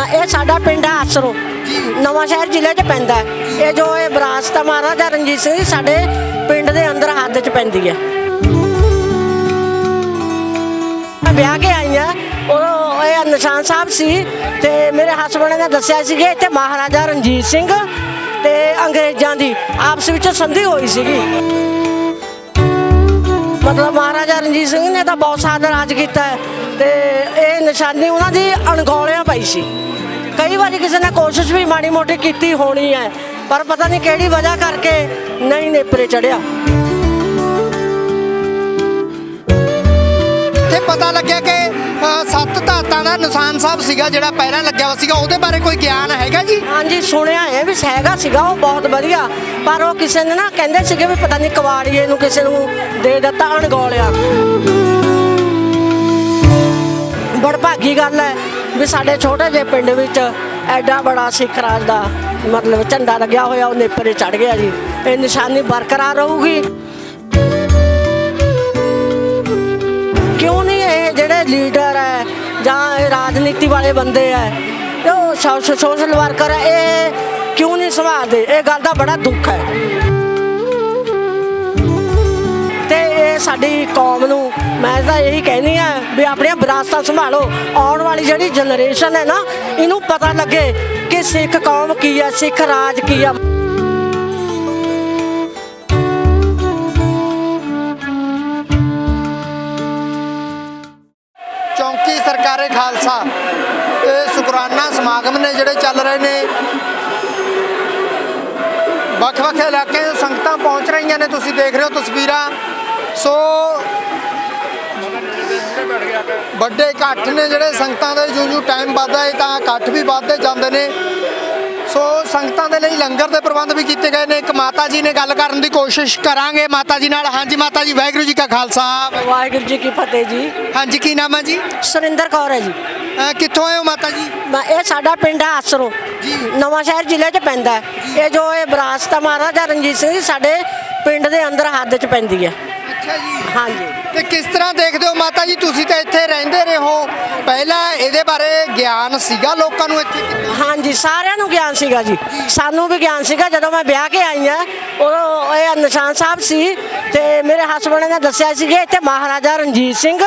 ਮੈਂ ਇਹ ਸਾਡਾ ਪਿੰਡ ਹੈ ਆਸਰੋ। ਨਵਾਂ ਸ਼ਹਿਰ ਜ਼ਿਲ੍ਹੇ 'ਚ ਪੈਂਦਾ ਹੈ। ਇਹ ਜੋ ਇਹ ਵਿਰਾਸਤ ਹੈ ਮਹਾਰਾਜਾ ਰਣਜੀਤ ਸਿੰਘ ਦੀ ਸਾਡੇ ਪਿੰਡ ਦੇ ਅੰਦਰ ਹੱਦ 'ਚ ਪੈਂਦੀ ਹੈ। ਮੈਂ ਵਿਆਹ ਕੇ ਆਈ ਆ ਉਹ ਇਹ ਨਿਸ਼ਾਨ ਸਾਹਿਬ ਸੀ ਤੇ ਮੇਰੇ ਹਸਬੰਡ ਨੇ ਦੱਸਿਆ ਸੀ ਕਿ ਇੱਥੇ ਮਹਾਰਾਜਾ ਰਣਜੀਤ ਸਿੰਘ ਤੇ ਅੰਗਰੇਜ਼ਾਂ ਦੀ ਆਪਸ ਵਿੱਚ ਸੰਧੀ ਹੋਈ ਸੀਗੀ। ਮਤਲਬ ਮਹਾਰਾਜਾ ਰਣਜੀਤ ਸਿੰਘ ਨੇ ਤਾਂ ਬਹੁਤ ਸਾਲ ਰਾਜ ਕੀਤਾ ਤੇ ਇਹ ਨਿਸ਼ਾਨੀ ਉਹਨਾਂ ਦੀ ਅਣਗੌਲਿਆਂ ਪਈ ਸੀ। ਕਈ ਵਾਰੀ ਕਿਸੇ ਨੇ ਕੋਸ਼ਿਸ਼ ਵੀ ਮਾੜੀ ਮੋਟੀ ਕੀਤੀ ਹੋਣੀ ਹੈ ਪਰ ਪਤਾ ਨਹੀਂ ਕਿਹੜੀ ਵਜ੍ਹਾ ਕਰਕੇ ਨਹੀਂ ਨੇਪਰੇ ਚੜਿਆ ਇੱਥੇ ਪਤਾ ਲੱਗਿਆ ਕਿ ਸੱਤ ਧਾਤਾਂ ਦਾ ਨਿਸ਼ਾਨ ਸਾਹਿਬ ਸੀਗਾ ਜਿਹੜਾ ਪਹਿਲਾਂ ਲੱਗਿਆ ਹੋਇਆ ਸੀਗਾ ਉਹਦੇ ਬਾਰੇ ਕੋਈ ਗਿਆਨ ਹੈਗਾ ਜੀ? ਹਾਂਜੀ ਸੁਣਿਆ ਹੈ ਵੀ ਹੈਗਾ ਸੀਗਾ ਉਹ ਬਹੁਤ ਵਧੀਆ ਪਰ ਉਹ ਕਿਸੇ ਨੇ ਨਾ ਕਹਿੰਦੇ ਸੀਗੇ ਵੀ ਪਤਾ ਨਹੀਂ ਕਵਾੜੀਏ ਨੂੰ ਕਿਸੇ ਨੂੰ ਦੇ ਦਿੱਤਾ ਅਣਗੌਲਿਆ। ਬੜਭਾਗੀ ਗੱਲ ਹੈ। ਵੀ ਸਾਡੇ ਛੋਟੇ ਜਿਹੇ ਪਿੰਡ ਵਿੱਚ ਐਡਾ ਬੜਾ ਸਿੱਖ ਰਾਜ ਦਾ ਮਤਲਬ ਝੰਡਾ ਲੱਗਿਆ ਹੋਇਆ ਉਹ ਨੇਪਰੇ ਚੜ ਗਿਆ ਜੀ। ਇਹ ਨਿਸ਼ਾਨੀ ਬਰਕਰਾਰ ਰਹੂਗੀ। ਕਿਉਂ ਨਹੀਂ ਇਹ ਜਿਹੜੇ ਲੀਡਰ ਹੈ ਜਾਂ ਇਹ ਰਾਜਨੀਤੀ ਵਾਲੇ ਬੰਦੇ ਹੈ, ਉਹ ਸੋਸ਼ਲ ਵਰਕਰ ਹੈ, ਇਹ ਕਿਉਂ ਨਹੀਂ ਸੰਭਾਲਦੇ ਇਹ ਗੱਲ ਦਾ ਬੜਾ ਦੁੱਖ ਹੈ। ਸਾਡੀ ਕੌਮ ਨੂੰ। ਮੈਂ ਤਾਂ ਇਹੀ ਕਹਿੰਦੀ ਆ ਵੀ ਆਪਣੀਆਂ ਵਿਰਾਸਤਾਂ ਸੰਭਾਲੋ। ਆਉਣ ਵਾਲੀ ਜਿਹੜੀ ਜਨਰੇਸ਼ਨ ਹੈ ਨਾ, ਇਹਨੂੰ ਪਤਾ ਲੱਗੇ ਕਿ ਸਿੱਖ ਕੌਮ ਕੀ ਹੈ, ਸਿੱਖ ਰਾਜ ਕੀ ਹੈ। ਚੌਂਕੀ ਸਰਕਾਰੇ ਖਾਲਸਾ। ਇਹ ਸ਼ੁਕਰਾਨਾ ਸਮਾਗਮ ਨੇ ਜਿਹੜੇ ਚੱਲ ਰਹੇ ਨੇ। ਵੱਖ-ਵੱਖ ਇਲਾਕਿਆਂ ਤੋਂ ਸੰਗਤਾਂ ਪਹੁੰਚ ਰਹੀਆਂ ਨੇ। ਤੁਸੀਂ ਦੇਖ ਰਹੇ ਹੋ ਤਸਵੀਰਾਂ। ਸੋ ਵੱਡੇ ਇਕੱਠ ਨੇ ਜਿਹੜੇ ਸੰਗਤਾਂ ਦੇ ਜਿਉਂ ਜਿਉਂ ਟਾਈਮ ਵੱਧਦਾ ਹੈ ਤਾਂ ਇਕੱਠ ਵੀ ਵੱਧਦੇ ਜਾਂਦੇ ਨੇ। ਸੋ ਸੰਗਤਾਂ ਦੇ ਲਈ ਲੰਗਰ ਦੇ ਪ੍ਰਬੰਧ ਵੀ ਕੀਤੇ ਗਏ ਨੇ। ਇੱਕ ਮਾਤਾ ਜੀ ਨੇ ਗੱਲ ਕਰਨ ਦੀ ਕੋਸ਼ਿਸ਼ ਕਰਾਂਗੇ ਮਾਤਾ ਜੀ ਨਾਲ। ਹਾਂਜੀ ਮਾਤਾ ਜੀ ਵਾਹਿਗੁਰੂ ਜੀ ਕਾ ਖਾਲਸਾ। ਵਾਹਿਗੁਰੂ ਜੀ ਕੀ ਫਤਿਹ ਜੀ। ਹਾਂਜੀ ਕੀ ਨਾਮ ਹੈ ਜੀ? ਸੁਰਿੰਦਰ ਕੌਰ ਹੈ ਜੀ। ਅਹ ਕਿੱਥੋਂ ਆਏ ਹੋ ਮਾਤਾ ਜੀ? ਮੈਂ ਇਹ ਸਾਡਾ ਪਿੰਡ ਹੈ ਆਸਰੋ। ਜੀ। ਨਵਾਂ ਸ਼ਹਿਰ ਜ਼ਿਲ੍ਹੇ 'ਚ ਪੈਂਦਾ ਹੈ। ਇਹ ਜੋ ਇਹ ਵਿਰਾਸਤ ਹੈ ਮਹਾਰਾਜਾ ਰਣਜੀਤ ਸਿੰਘ ਦੀ ਸਾਡੇ ਪਿੰਡ ਦੇ ਅੰਦਰ ਹੱਦ 'ਚ ਪੈਂਦੀ ਹੈ। ਅੱਛਾ ਜੀ। ਹਾਂਜੀ। ਤੇ ਕਿਸ ਤਰ੍ਹਾਂ ਦੇਖਦੇ ਹੋ ਮਾਤਾ ਜੀ ਤੁਸੀਂ ਤਾਂ ਇੱਥੇ ਰਹਿੰਦੇ ਰਹੇ ਹੋ। ਪਹਿਲਾਂ ਇਹਦੇ ਬਾਰੇ ਗਿਆਨ ਸੀਗਾ ਲੋਕਾਂ ਨੂੰ ਇੱਥੇ ਕਿੰਨਾ? ਹਾਂਜੀ ਸਾਰਿਆਂ ਨੂੰ ਗਿਆਨ ਸੀਗਾ ਜੀ। ਸਾਨੂੰ ਵੀ ਗਿਆਨ ਸੀਗਾ ਜਦੋਂ ਮੈਂ ਵਿਆਹ ਕੇ ਆਈ ਆ ਉਹ ਇਹ ਨਿਸ਼ਾਨ ਸਾਹਿਬ ਸੀ ਤੇ ਮੇਰੇ ਹਸਬੰਡ ਨੇ ਦੱਸਿਆ ਸੀ ਕਿ ਇੱਥੇ ਮਹਾਰਾਜਾ ਰਣਜੀਤ ਸਿੰਘ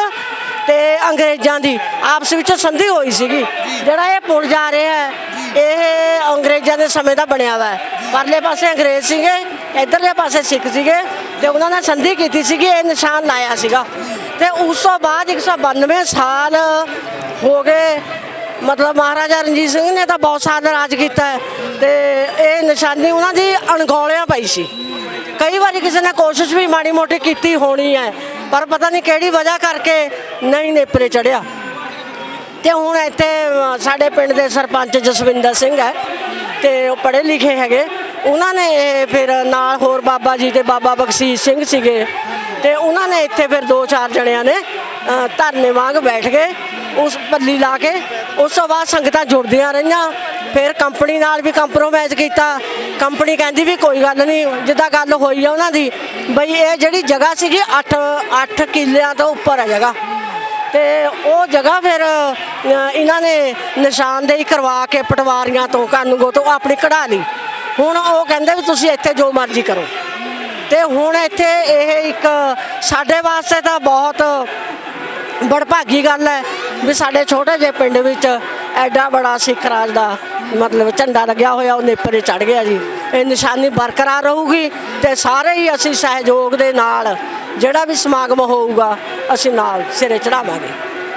ਤੇ ਅੰਗਰੇਜ਼ਾਂ ਦੀ ਆਪਸ ਵਿੱਚ ਸੰਧੀ ਹੋਈ ਸੀਗੀ। ਜਿਹੜਾ ਇਹ ਪੁਲ ਜਾ ਰਿਹਾ ਹੈ ਇਹ ਅੰਗਰੇਜ਼ਾਂ ਦੇ ਸਮੇਂ ਦਾ ਬਣਿਆ ਵਾ ਹੈ। ਪਰਲੇ ਪਾਸੇ ਅੰਗਰੇਜ਼ ਸੀਗੇ ਇਧਰਲੇ ਪਾਸੇ ਸਿੱਖ ਸੀਗੇ। ਤੇ ਉਹਨਾਂ ਨੇ ਸੰਧੀ ਕੀਤੀ ਸੀਗੀ, ਇਹ ਨਿਸ਼ਾਨ ਲਾਇਆ ਸੀਗਾ। ਤੇ ਉਸ ਤੋਂ ਬਾਅਦ 192 ਸਾਲ ਹੋ ਗਏ। ਮਤਲਬ ਮਹਾਰਾਜਾ ਰਣਜੀਤ ਸਿੰਘ ਨੇ ਤਾਂ ਬਹੁਤ ਸਾਲ ਰਾਜ ਕੀਤਾ ਹੈ। ਤੇ ਇਹ ਨਿਸ਼ਾਨੀ ਉਹਨਾਂ ਦੀ ਅਣਗੌਲਿਆਂ ਪਈ ਸੀ। ਕਈ ਵਾਰੀ ਕਿਸੇ ਨੇ ਕੋਸ਼ਿਸ਼ ਵੀ ਮਾੜੀ ਮੋਟੀ ਕੀਤੀ ਹੋਣੀ ਹੈ, ਪਰ ਪਤਾ ਨਹੀਂ ਕਿਹੜੀ ਵਜ੍ਹਾ ਕਰਕੇ ਨਹੀਂ ਨੇਪਰੇ ਚੜਿਆ ਤੇ ਹੁਣ ਇੱਥੇ ਸਾਡੇ ਪਿੰਡ ਦੇ ਸਰਪੰਚ ਜਸਵਿੰਦਰ ਸਿੰਘ ਹੈ, ਤੇ ਉਹ ਪੜ੍ਹੇ ਲਿਖੇ ਹੈਗੇ। ਉਹਨਾਂ ਨੇ ਇਹ ਫਿਰ ਨਾਲ ਹੋਰ ਬਾਬਾ ਜੀ ਤੇ ਬਾਬਾ ਬਖਸ਼ੀਸ਼ ਸਿੰਘ ਸੀਗੇ ਤੇ ਉਹਨਾਂ ਨੇ ਇੱਥੇ ਫਿਰ ਦੋ ਚਾਰ ਜਣਿਆਂ ਨੇ ਅ, ਧਰਨੇ ਵਾਂਗ ਬੈਠ ਗਏ ਉਸ ਪੱਲੀ ਲਾ ਕੇ। ਉਸ ਤੋਂ ਬਾਅਦ ਸੰਗਤਾਂ ਜੁੜਦੀਆਂ ਰਹੀਆਂ ਫਿਰ ਕੰਪਨੀ ਨਾਲ ਵੀ ਕੰਪਰੋਮਾਈਜ਼ ਕੀਤਾ। ਕੰਪਨੀ ਕਹਿੰਦੀ ਵੀ ਕੋਈ ਗੱਲ ਨਹੀਂ ਜਿੱਦਾਂ ਗੱਲ ਹੋਈ ਆ ਉਹਨਾਂ ਦੀ ਬਈ ਇਹ ਜਿਹੜੀ ਜਗ੍ਹਾ ਸੀਗੀ 8 8 ਕਿੱਲਿਆਂ ਤੋਂ ਉੱਪਰ ਹੈ ਜਗ੍ਹਾ। ਤੇ ਉਹ ਜਗ੍ਹਾ ਫਿਰ ਅ, ਇਹਨਾਂ ਨੇ ਨਿਸ਼ਾਨਦੇਹੀ ਕਰਵਾ ਕੇ ਪਟਵਾਰੀਆਂ ਤੋਂ ਕਾਨੂੰਗੋ ਤੋਂ ਆਪਣੀ ਕਢਾ ਲਈ। ਹੁਣ ਉਹ ਕਹਿੰਦੇ ਵੀ ਤੁਸੀਂ ਇੱਥੇ ਜੋ ਮਰਜ਼ੀ ਕਰੋ। ਤੇ ਹੁਣ ਇੱਥੇ ਇਹ ਇੱਕ ਸਾਡੇ ਵਾਸਤੇ ਤਾਂ ਬਹੁਤ ਬੜਭਾਗੀ ਗੱਲ ਹੈ ਵੀ ਸਾਡੇ ਛੋਟੇ ਜਿਹੇ ਪਿੰਡ ਵਿੱਚ ਐਡਾ ਬੜਾ ਸਿੱਖ ਰਾਜ ਦਾ ਮਤਲਬ ਝੰਡਾ ਲੱਗਿਆ ਹੋਇਆ, ਉਹ ਨੇਪਰੇ ਚੜ ਗਿਆ ਜੀ। ਇਹ ਨਿਸ਼ਾਨੀ ਬਰਕਰਾਰ ਰਹੂਗੀ ਤੇ ਸਾਰੇ ਹੀ ਅਸੀਂ ਸਹਿਯੋਗ ਦੇ ਨਾਲ ਜਿਹੜਾ ਵੀ ਸਮਾਗਮ ਹੋਊਗਾ, ਅਸੀਂ ਨਾਲ ਸਿਰੇ ਚੜਾਵਾਂਗੇ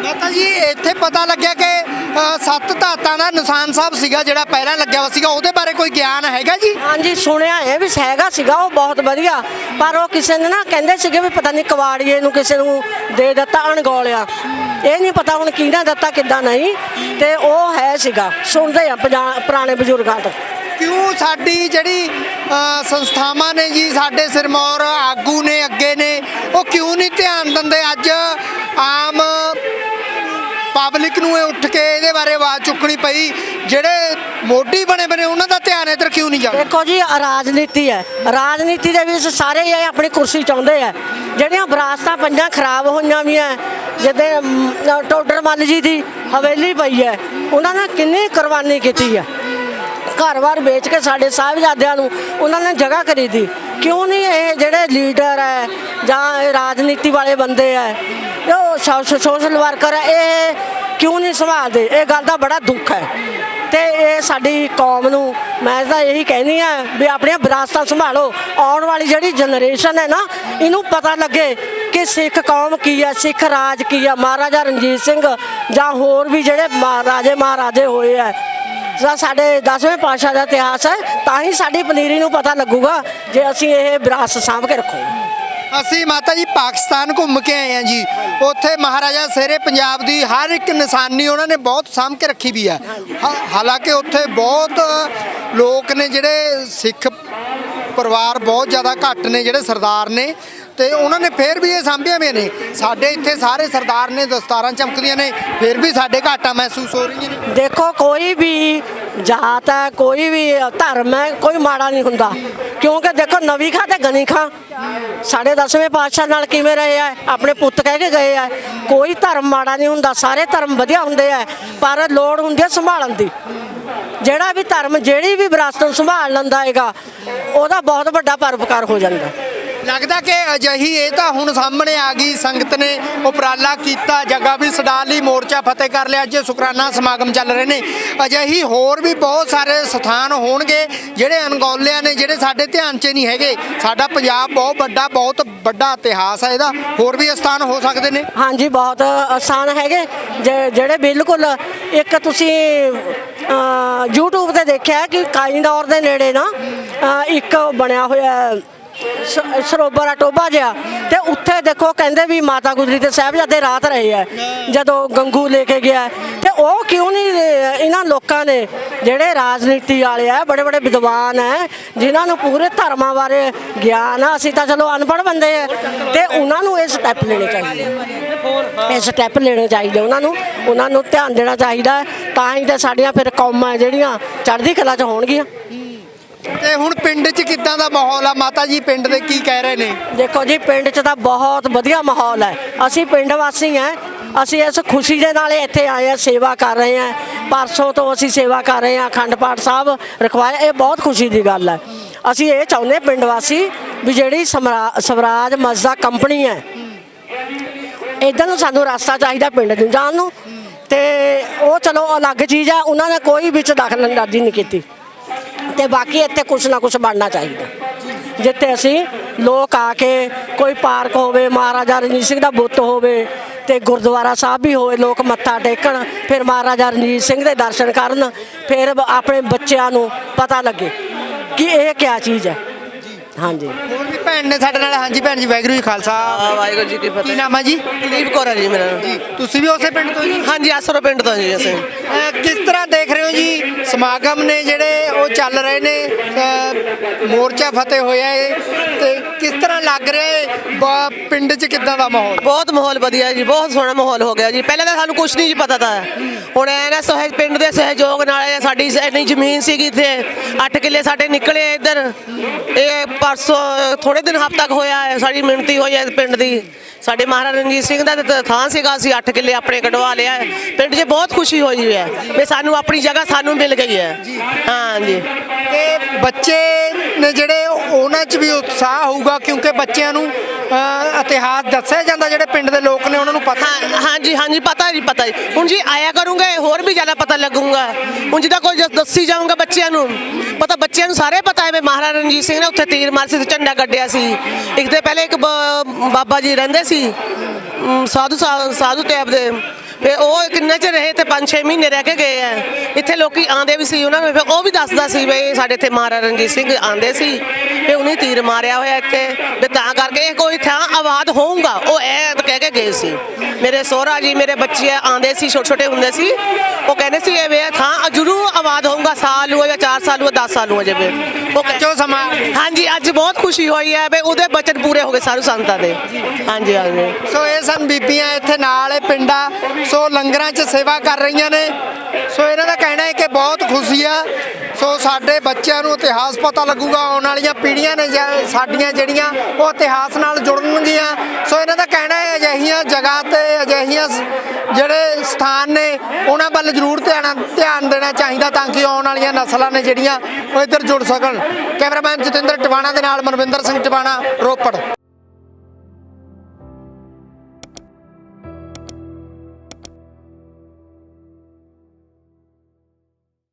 ਮਾਤਾ ਜੀ, ਇੱਥੇ ਪਤਾ ਲੱਗਿਆ ਕਿ ਸੱਤ ਧਾਤਾਂ ਦਾ ਨਿਸ਼ਾਨ ਸਾਹਿਬ ਸੀਗਾ ਜਿਹੜਾ ਪਹਿਲਾਂ ਲੱਗਿਆ ਹੋਇਆ ਸੀਗਾ ਉਹਦੇ ਬਾਰੇ ਕੋਈ ਗਿਆਨ ਹੈਗਾ ਜੀ? ਹਾਂਜੀ ਸੁਣਿਆ ਹੈ ਵੀ ਹੈਗਾ ਸੀਗਾ ਉਹ ਬਹੁਤ ਵਧੀਆ। ਪਰ ਉਹ ਕਿਸੇ ਨੇ ਨਾ ਕਹਿੰਦੇ ਸੀਗੇ ਵੀ ਪਤਾ ਨਹੀਂ ਕਵਾੜੀਏ ਨੂੰ ਕਿਸੇ ਨੂੰ ਦੇ ਦਿੱਤਾ ਅਣਗੌਲਿਆ। ਇਹ ਨਹੀਂ ਪਤਾ ਹੁਣ ਕਿਹਨਾਂ ਦਿੱਤਾ ਕਿੱਦਾਂ ਨਹੀਂ। ਤੇ ਉਹ ਹੈ ਸੀਗਾ। ਸੁਣਦੇ ਆ ਪੁਰਾਣੇ ਬਜ਼ੁਰਗਾਂ ਤੋਂ। ਕਿਉਂ ਸਾਡੀ ਜਿਹੜੀ ਸੰਸਥਾਵਾਂ ਨੇ ਜੀ ਸਾਡੇ ਸਿਰਮੌਰ ਆਗੂ ਨੇ ਅੱਗੇ ਨੇ ਉਹ ਕਿਉਂ ਨਹੀਂ ਧਿਆਨ ਦਿੰਦੇ? ਅੱਜ ਆਮ ਪਬਲਿਕ ਨੂੰ ਇਹ ਉੱਠ ਕੇ ਇਹਦੇ ਬਾਰੇ ਆਵਾਜ਼ ਚੁੱਕਣੀ ਪਈ, ਜਿਹੜੇ ਮੋਢੀ ਬਣੇ ਬਣੇ ਉਹਨਾਂ ਦਾ ਧਿਆਨ ਇੱਧਰ ਕਿਉਂ ਨਹੀਂ ਜਾਂਦਾ? ਦੇਖੋ ਜੀ ਰਾਜਨੀਤੀ ਹੈ। ਰਾਜਨੀਤੀ ਦੇ ਵਿੱਚ ਸਾਰੇ ਇਹ ਆਪਣੀ ਕੁਰਸੀ ਚਾਹੁੰਦੇ ਆ। ਜਿਹੜੀਆਂ ਵਿਰਾਸਤਾਂ ਪੰਜਾਂ ਖਰਾਬ ਹੋਈਆਂ ਵੀ ਐ, ਜਿੱਦੇ ਟੋਡਰ ਮੱਲ ਜੀ ਦੀ ਹਵੇਲੀ ਪਈ ਹੈ, ਉਹਨਾਂ ਨੇ ਕਿੰਨੀ ਕੁਰਬਾਨੀ ਕੀਤੀ ਹੈ। ਘਰ-ਬਾਰ ਵੇਚ ਕੇ ਸਾਡੇ ਸਾਹਿਬਜ਼ਾਦਿਆਂ ਨੂੰ ਉਹਨਾਂ ਨੇ ਜਗ੍ਹਾ ਖਰੀਦੀ। ਕਿਉਂ ਨਹੀਂ ਇਹ ਜਿਹੜੇ ਲੀਡਰ ਹੈ ਜਾਂ ਇਹ ਰਾਜਨੀਤੀ ਵਾਲੇ ਬੰਦੇ ਹੈ ਉਹ ਸੋਸ਼ਲ ਵਰਕਰ ਹੈ ਇਹ ਕਿਉਂ ਨਹੀਂ ਸੰਭਾਲਦੇ? ਇਹ ਗੱਲ ਦਾ ਬੜਾ ਦੁੱਖ ਹੈ। ਤੇ ਇਹ ਸਾਡੀ ਕੌਮ ਨੂੰ ਮੈਂ ਤਾਂ ਇਹੀ ਕਹਿੰਦੀ ਆ ਵੀ ਆਪਣੀਆਂ ਵਿਰਾਸਤਾਂ ਸੰਭਾਲੋ। ਆਉਣ ਵਾਲੀ ਜਿਹੜੀ ਜਨਰੇਸ਼ਨ ਹੈ ਨਾ, ਇਹਨੂੰ ਪਤਾ ਲੱਗੇ ਕਿ ਸਿੱਖ ਕੌਮ ਕੀ ਹੈ ਸਿੱਖ ਰਾਜ ਕੀ ਹੈ ਮਹਾਰਾਜਾ ਰਣਜੀਤ ਸਿੰਘ ਜਾਂ ਹੋਰ ਵੀ ਜਿਹੜੇ ਰਾਜੇ ਮਹਾਰਾਜੇ ਹੋਏ ਆ। ਜਾਂ ਸਾਡੇ 10ਵੇਂ ਪਾਤਸ਼ਾਹ ਦਾ ਇਤਿਹਾਸ ਹੈ, ਤਾਂ ਹੀ ਸਾਡੀ ਪਨੀਰੀ ਨੂੰ ਪਤਾ ਲੱਗੂਗਾ ਜੇ ਅਸੀਂ ਇਹ ਵਿਰਾਸਤ ਸਾਂਭ ਕੇ ਰੱਖੋ। ਅਸੀਂ ਮਾਤਾ ਜੀ ਪਾਕਿਸਤਾਨ ਘੁੰਮ ਕੇ ਆਏ ਆ ਜੀ। ਉੱਥੇ ਮਹਾਰਾਜਾ ਸ਼ੇਰੇ ਪੰਜਾਬ ਦੀ ਹਰ ਇੱਕ ਨਿਸ਼ਾਨੀ ਉਹਨਾਂ ਨੇ ਬਹੁਤ ਸਾਂਭ ਕੇ ਰੱਖੀ ਵੀ ਆ। ਹਾ- ਹਾਲਾਂਕਿ ਉੱਥੇ ਬਹੁਤ ਲੋਕ ਨੇ ਜਿਹੜੇ ਸਿੱਖ ਪਰਿਵਾਰ ਬਹੁਤ ਜ਼ਿਆਦਾ ਘੱਟ ਨੇ ਜਿਹੜੇ ਸਰਦਾਰ ਨੇ ਤੇ ਉਹਨਾਂ ਨੇ ਫੇਰ ਵੀ ਇਹ ਸਾਂਭੀਆਂ ਵੀ ਨੇ। ਸਾਡੇ ਇੱਥੇ ਸਾਰੇ ਸਰਦਾਰ ਨੇ ਦਸਤਾਰਾਂ ਚਮਕਦੀਆਂ ਨੇ, ਫੇਰ ਵੀ ਸਾਡੇ ਘਾਟਾਂ ਮਹਿਸੂਸ ਹੋ ਰਹੀਆਂ ਨੇ। ਦੇਖੋ, ਕੋਈ ਵੀ ਜਾਤ ਹੈ ਕੋਈ ਵੀ ਧਰਮ ਹੈ, ਕੋਈ ਮਾੜਾ ਨਹੀਂ ਹੁੰਦਾ। ਕਿਉਂਕਿ ਦੇਖੋ, ਨਵੀਂ ਖਾਂ ਤੇ ਗਨੀ ਖਾਂ। ਸਾਡੇ 10ਵੇਂ ਪਾਤਸ਼ਾਹ ਨਾਲ ਕਿਵੇਂ ਰਹੇ ਆ? ਆਪਣੇ ਪੁੱਤ ਕਹਿ ਕੇ ਗਏ ਆ। ਕੋਈ ਧਰਮ ਮਾੜਾ ਨਹੀਂ ਹੁੰਦਾ। ਸਾਰੇ ਧਰਮ ਵਧੀਆ ਹੁੰਦੇ ਆ, ਪਰ ਲੋੜ ਹੁੰਦੀ ਹੈ ਸੰਭਾਲਣ ਦੀ। ਜਿਹੜਾ ਵੀ ਧਰਮ, ਜਿਹੜੀ ਵੀ ਵਿਰਾਸਤ ਨੂੰ ਸੰਭਾਲ ਲੈਂਦਾ ਹੈਗਾ, ਉਹਦਾ ਬਹੁਤ ਵੱਡਾ ਪਰਉਪਕਾਰ ਹੋ ਜਾਂਦਾ। ਲੱਗਦਾ ਕਿ ਅਜਿਹੀ ਇਹ ਤਾਂ ਹੁਣ ਸਾਹਮਣੇ ਆ ਗਈ ਸੰਗਤ ਨੇ ਉਪਰਾਲਾ ਕੀਤਾ ਜਗ੍ਹਾ ਵੀ ਸਡਾ ਲਈ ਮੋਰਚਾ ਫਤਿਹ ਕਰ ਲਿਆ ਅੱਜ ਸ਼ੁਕਰਾਨਾ ਸਮਾਗਮ ਚੱਲ ਰਹੇ ਨੇ। ਅਜਿਹੀ ਹੋਰ ਵੀ ਬਹੁਤ ਸਾਰੇ ਸਥਾਨ ਹੋਣਗੇ ਜਿਹੜੇ ਅਣਗੌਲਿਆਂ ਨੇ ਜਿਹੜੇ ਸਾਡੇ ਧਿਆਨ 'ਚ ਨਹੀਂ ਹੈਗੇ। ਸਾਡਾ ਪੰਜਾਬ ਬਹੁਤ ਵੱਡਾ ਬਹੁਤ ਵੱਡਾ ਇਤਿਹਾਸ ਹੈ ਇਹਦਾ। ਹੋਰ ਵੀ ਸਥਾਨ ਹੋ ਸਕਦੇ ਨੇ? ਹਾਂਜੀ ਬਹੁਤ ਆਸਾਨ ਹੈਗੇ। ਜਿਹੜੇ ਬਿਲਕੁਲ ਇੱਕ ਤੁਸੀਂ ਅਹ, YouTube ਤੇ ਦੇਖਿਆ ਕਿ ਕਾਈਂਦੌਰ ਦੇ ਨੇੜੇ ਨਾ ਇੱਕ ਬਣਿਆ ਹੋਇਆ ਸ- ਸਰੋਵਰ ਆ ਟੋਬਾ ਜਿਹਾ ਤੇ ਉੱਥੇ ਦੇਖੋ ਕਹਿੰਦੇ ਵੀ ਮਾਤਾ ਗੁਜਰੀ ਤੇ ਸਾਹਿਬਜ਼ਾਦੇ ਰਾਤ ਰਹੇ ਆ ਜਦੋਂ ਗੰਗੂ ਲੈ ਕੇ ਗਿਆ ਤੇ ਉਹ ਕਿਉਂ ਨਹੀਂ ਅਹ, ਇਹਨਾਂ ਲੋਕਾਂ ਨੇ ਜਿਹੜੇ ਰਾਜਨੀਤੀ ਵਾਲੇ ਆ ਬੜੇ ਬੜੇ ਵਿਦਵਾਨ ਹੈ ਜਿਨ੍ਹਾਂ ਨੂੰ ਪੂਰੇ ਧਰਮਾਂ ਬਾਰੇ ਗਿਆਨ ਆ ਅਸੀਂ ਤਾਂ ਚਲੋ ਅਨਪੜ੍ਹ ਬੰਦੇ ਆ ਤੇ ਉਹਨਾਂ ਨੂੰ ਇਹ ਸਟੈਪ ਲੈਣੇ ਚਾਹੀਦੇ ਆ। ਇਹ ਸਟੈਪ ਲੈਣੇ ਚਾਹੀਦੇ ਉਹਨਾਂ ਨੂੰ ਉਹਨਾਂ ਨੂੰ ਧਿਆਨ ਦੇਣਾ ਚਾਹੀਦਾ ਹੈ। ਤਾਂ ਹੀ ਤਾਂ ਸਾਡੀਆਂ ਫਿਰ ਕੌਮਾਂ ਜਿਹੜੀਆਂ ਚੜ੍ਹਦੀ ਕਲਾ 'ਚ ਹੋਣਗੀਆਂ ਤੇ ਹੁਣ ਪਿੰਡ 'ਚ ਕਿੱਦਾਂ ਦਾ ਮਾਹੌਲ ਆ? ਮਾਤਾ ਜੀ ਪਿੰਡ ਦੇ ਕੀ ਕਹਿ ਰਹੇ ਨੇ? ਦੇਖੋ ਜੀ, ਪਿੰਡ 'ਚ ਤਾਂ ਬਹੁਤ ਵਧੀਆ ਮਾਹੌਲ ਹੈ। ਅਸੀਂ ਪਿੰਡ ਵਾਸੀ ਹਾਂ। ਅਸੀਂ ਇਸ ਖੁਸ਼ੀ ਦੇ ਨਾਲ ਇੱਥੇ ਆਏ ਹਾਂ, ਸੇਵਾ ਕਰ ਰਹੇ ਹਾਂ। ਪਰਸੋਂ ਤੋਂ ਅਸੀਂ ਸੇਵਾ ਕਰ ਰਹੇ ਹਾਂ, ਅਖੰਡ ਪਾਠ ਸਾਹਿਬ ਰਖਵਾਇਆ। ਇਹ ਬਹੁਤ ਖੁਸ਼ੀ ਦੀ ਗੱਲ ਹੈ। ਅਸੀਂ ਇਹ ਚਾਹੁੰਦੇ ਪਿੰਡ ਵਾਸੀ ਵੀ ਜਿਹੜੀ ਸਮਰਾ- ਸਵਰਾਜ ਮਜ਼ਦਾ ਕੰਪਨੀ ਹੈ ਇਦਾਂ ਨੂੰ ਸਾਨੂੰ ਰਸਤਾ ਚਾਹੀਦਾ ਪਿੰਡ ਨੂੰ ਜਾਣ ਨੂੰ। ਤੇ ਉਹ ਚਲੋ ਅਲੱਗ ਚੀਜ਼ ਆ ਉਹਨਾਂ ਨੇ ਕੋਈ ਵਿੱਚ ਦਖਲਅੰਦਾਜ਼ੀ ਨਹੀਂ ਕੀਤੀ। ਤੇ ਬਾਕੀ ਇੱਥੇ ਕੁਛ ਨਾ ਕੁਛ ਬਣਨਾ ਚਾਹੀਦਾ। ਜਿੱਥੇ ਅਸੀਂ ਲੋਕ ਆ ਕੇ ਕੋਈ ਪਾਰਕ ਹੋਵੇ, ਮਹਾਰਾਜਾ ਰਣਜੀਤ ਸਿੰਘ ਦਾ ਬੁੱਤ ਹੋਵੇ ਤੇ ਗੁਰਦੁਆਰਾ ਸਾਹਿਬ ਵੀ ਹੋਵੇ, ਲੋਕ ਮੱਥਾ ਟੇਕਣ, ਫਿਰ ਮਹਾਰਾਜਾ ਰਣਜੀਤ ਸਿੰਘ ਦੇ ਦਰਸ਼ਨ ਕਰਨ, ਫਿਰ ਆਪਣੇ ਬੱਚਿਆਂ ਨੂੰ ਪਤਾ ਲੱਗੇ ਕਿ ਇਹ ਕਿਆ ਚੀਜ਼ ਹੈ। ਹਾਂਜੀ। ਹੋਰ ਵੀ ਭੈਣ ਨੇ ਸਾਡੇ ਨਾਲ ਹਾਂਜੀ ਭੈਣ ਜੀ ਵਾਹਿਗੁਰੂ ਜੀ ਖਾਲਸਾ। ਵਾਹਿਗੁਰੂ ਜੀ ਕੀ ਕੀ ਫਤਿਹ ਨਾਮ ਆ ਜੀ? ਕੁਲਦੀਪ ਕੌਰ ਹੈ ਜੀ ਮੇਰਾ ਨਾਮ। ਜੀ ਤੁਸੀਂ ਵੀ ਉਸੇ ਪਿੰਡ ਤੋਂ ਜੀ? ਹਾਂਜੀ ਆਸਰੋ ਪਿੰਡ ਤੋਂ ਜੀ ਅਸੀਂ। ਅਹ ਕਿਸ ਤਰ੍ਹਾਂ ਦੇਖ ਰਹੇ ਹੋ ਜੀ? ਸਮਾਗਮ ਨੇ ਜਿਹੜੇ ਉਹ ਚੱਲ ਰਹੇ ਨੇ ਅਹ ਮੋਰਚਾ ਫਤਿਹ ਹੋਇਆ ਏ। ਤੇ ਕਿਸ ਤਰ੍ਹਾਂ ਲੱਗ ਰਿਹਾ ਬ- ਪਿੰਡ 'ਚ ਕਿੱਦਾਂ ਦਾ ਮਾਹੌਲ? ਬਹੁਤ ਮਾਹੌਲ ਵਧੀਆ ਜੀ ਬਹੁਤ ਸੋਹਣਾ ਮਾਹੌਲ ਹੋ ਗਿਆ ਜੀ। ਪਹਿਲਾਂ ਤਾਂ ਸਾਨੂੰ ਕੁਝ ਨਹੀਂ ਜੀ ਪਤਾ ਤਾ। ਹੁਣ ਐ ਨਾ ਸਹਿਜ ਪਿੰਡ ਦੇ ਸਹਿਯੋਗ ਨਾਲ ਇਹ ਸਾਡੀ ਇੰਨੀ ਜ਼ਮੀਨ ਸੀਗੀ ਇੱਥੇ। 8 ਕਿੱਲੇ ਸਾਡੇ ਨਿਕਲੇ ਇੱਧਰ। ਇਹ ਪਰਸੋਂ ਥੋੜੇ ਦਿਨ ਹਫ਼ਤਾ ਤੱਕ ਹੋਇਆ ਹੈ ਸਾਡੀ ਮਿਹਨਤੀ ਹੋਈ ਹੈ ਪਿੰਡ ਦੀ। ਸਾਡੇ ਮਹਾਰਾਜਾ ਰਣਜੀਤ ਸਿੰਘ ਦਾ ਤਾਂ ਥਾਂ ਸੀਗਾ ਅਸੀਂ 8 ਕਿੱਲੇ ਆਪਣੇ ਕਢਵਾ ਲਿਆ। ਹੈ। ਪਿੰਡ 'ਚ ਬਹੁਤ ਖੁਸ਼ੀ ਹੋਈ ਹੈ ਵੀ ਸਾਨੂੰ ਆਪਣੀ ਜਗ੍ਹਾ ਸਾਨੂੰ ਮਿਲ ਗਈ ਹੈ। ਹਾਂ ਜੀ। ਤੇ ਬੱਚੇ ਨੇ ਜਿਹੜੇ ਉਹਨਾਂ 'ਚ ਵੀ ਉਤਸ਼ਾਹ ਹੋਊਗਾ ਕਿਉਂਕਿ ਬੱਚਿਆਂ ਨੂੰ ਇਤਿਹਾਸ ਦੱਸਿਆ ਜਾਂਦਾ, ਜਿਹੜੇ ਪਿੰਡ ਦੇ ਲੋਕ ਨੇ ਉਹਨਾਂ ਨੂੰ ਪਤਾ। ਹਾਂਜੀ ਹਾਂਜੀ, ਪਤਾ ਜੀ ਪਤਾ ਜੀ ਹੁਣ ਜੀ ਆਇਆ ਕਰੂੰਗਾ ਹੋਰ ਵੀ ਜ਼ਿਆਦਾ ਪਤਾ ਲੱਗੂਗਾ। ਹੁਣ ਜਿੱਦਾਂ ਕੋਈ ਦੱਸੀ ਜਾਊਂਗਾ ਬੱਚਿਆਂ ਨੂੰ, ਪਤਾ ਬੱਚਿਆਂ ਨੂੰ ਸਾਰੇ ਪਤਾ ਹੈ ਵੀ ਮਹਾਰਾਜਾ ਰਣਜੀਤ ਸਿੰਘ ਨੇ ਉੱਥੇ ਤੀਰ ਮਾਰ ਸੀ ਤੇ ਝੰਡਾ ਗੱਡਿਆ ਸੀ। ਇੱਕ ਦੇ ਪਹਿਲੇ ਇੱਕ ਬ- ਬਾਬਾ ਜੀ ਰਹਿੰਦੇ ਸੀ ਸਾਧੂ ਸਾ- ਸਾਧੂ ਟੈਪ ਦੇ ਫਿਰ ਉਹ ਕਿੰਨੇ ਚ ਰਹੇ ਤੇ 5-6 ਮਹੀਨੇ ਰਹਿ ਕੇ ਗਏ ਆ। ਇੱਥੇ ਲੋਕੀ ਆਂਦੇ ਵੀ ਸੀ ਉਹਨਾਂ ਨੂੰ, ਫਿਰ ਉਹ ਵੀ ਦੱਸਦਾ ਸੀ ਵੀ ਸਾਡੇ ਇੱਥੇ ਮਹਾਰਾਜਾ ਰਣਜੀਤ ਸਿੰਘ ਆਂਦੇ ਸੀ, ਵੀ ਉਹਨੇ ਤੀਰ ਮਾਰਿਆ ਹੋਇਆ ਇੱਥੇ। ਕਰਕੇ ਕੋਈ ਥਾਂ ਆਬਾਦ ਹੋਊਗਾ। ਉਹ ਇਹ ਕਹਿ ਕੇ ਗਏ ਸੀ। ਮੇਰੇ ਸਹੁਰਾ ਜੀ ਮੇਰੇ ਬੱਚੇ ਆਂਦੇ ਸੀ ਛੋਟੇ ਛੋਟੇ ਹੁੰਦੇ ਸੀ। ਉਹ ਕਹਿੰਦੇ ਸੀ ਇਹ ਵੇ ਥਾਂ ਜ਼ਰੂਰ ਆਬਾਦ ਹੋਊਗਾ ਸਾਲ ਹੋਇਆ ਜਾਂ 4 ਸਾਲ ਹੋਇਆ 10 ਸਾਲ ਹੋਇਆ ਜਿਵੇਂ। ਉਹ ਜੋ ਸਮਾਂ ਹਾਂਜੀ ਅੱਜ ਬਹੁਤ ਖੁਸ਼ੀ ਹੋਈ ਹੈ ਵੀ ਉਹਦੇ ਬਚਨ ਪੂਰੇ ਹੋ ਗਏ ਸਾਧੂ ਸੰਤਾਂ ਦੇ। ਹਾਂਜੀ ਹਾਂਜੀ। ਸੋ ਇਹ ਸਨ ਬੀਬੀਆਂ ਇੱਥੇ ਨਾਲ ਇਹ ਪਿੰਡਾਂ। ਸੋ ਲੰਗਰਾਂ 'ਚ ਸੇਵਾ ਕਰ ਰਹੀਆਂ ਨੇ। ਸੋ ਇਹਨਾਂ ਦਾ ਕਹਿਣਾ ਹੈ ਕਿ ਬਹੁਤ ਖੁਸ਼ੀ ਆ। ਸੋ ਸਾਡੇ ਬੱਚਿਆਂ ਨੂੰ ਇਤਿਹਾਸ ਪਤਾ ਲੱਗੂਗਾ ਆਉਣ ਵਾਲੀਆਂ ਪੀੜ੍ਹੀਆਂ ਨੇ ਜਾਂ ਸਾਡੀਆਂ ਜਿਹੜੀਆਂ ਉਹ ਇਤਿਹਾਸ ਨਾਲ ਜੁੜਨਗੀਆਂ। ਸੋ ਇਹਨਾਂ ਦਾ ਕਹਿਣਾ ਹੈ, ਅਜਿਹੀਆਂ ਜਗ੍ਹਾ ਤੇ, ਅਜਿਹੀਆਂ ਜਿਹੜੇ ਸਥਾਨ ਨੇ, ਉਹਨਾਂ ਵੱਲ ਜ਼ਰੂਰ ਧਿਆਨ ਧਿਆਨ ਦੇਣਾ ਚਾਹੀਦਾ ਤਾਂ ਕਿ ਆਉਣ ਵਾਲੀਆਂ ਨਸਲਾਂ ਨੇ ਜਿਹੜੀਆਂ ਉਹ ਇੱਧਰ ਜੁੜ ਸਕਣ। ਕੈਮਰਾਮੈਨ ਜਤਿੰਦਰ ਟਿਵਾਣਾ ਦੇ ਨਾਲ ਮਨਵਿੰਦਰ ਸਿੰਘ ਟਿਵਾਣਾ, ਰੋਪੜ।